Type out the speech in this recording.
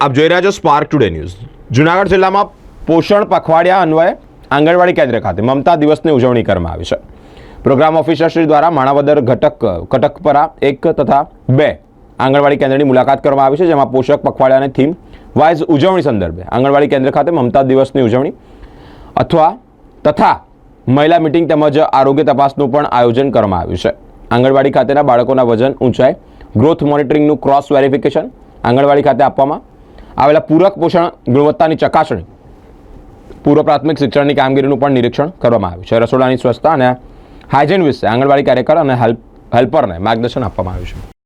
આપ જોઈ રહ્યા છો સ્પાર્ક ટુડે ન્યૂઝ જુનાગઢ જિલ્લામાં પોષણ પખવાડિયા અન્વયે આંગણવાડી કેન્દ્ર ખાતે મમતા દિવસની ઉજવણી કરવામાં આવી છે. પ્રોગ્રામ ઓફિસર દ્વારા માણાવદર ઘટક કટકપરા એક તથા બે આંગણવાડી કેન્દ્રની મુલાકાત કરવામાં આવી છે, જેમાં પોષક પખવાડિયાની થીમ વાઇઝ ઉજવણી સંદર્ભે આંગણવાડી કેન્દ્ર ખાતે મમતા દિવસની ઉજવણી અથવા તથા મહિલા મિટિંગ તેમજ આરોગ્ય તપાસનું પણ આયોજન કરવામાં આવ્યું છે. આંગણવાડી ખાતેના બાળકોના વજન ઊંચાઈ ગ્રોથ મોનિટરિંગનું ક્રોસ વેરિફિકેશન આંગણવાડી ખાતે આપવામાં આવેલા પૂરક પોષણ ગુણવત્તાની ચકાસણી, પૂર્વ પ્રાથમિક શિક્ષણની કામગીરીનું પણ નિરીક્ષણ કરવામાં આવ્યું છે. રસોડાની સ્વચ્છતા અને હાઇજેન વિશે આંગણવાડી કાર્યકર અને હેલ્પ હેલ્પરને માર્ગદર્શન આપવામાં આવ્યું છે.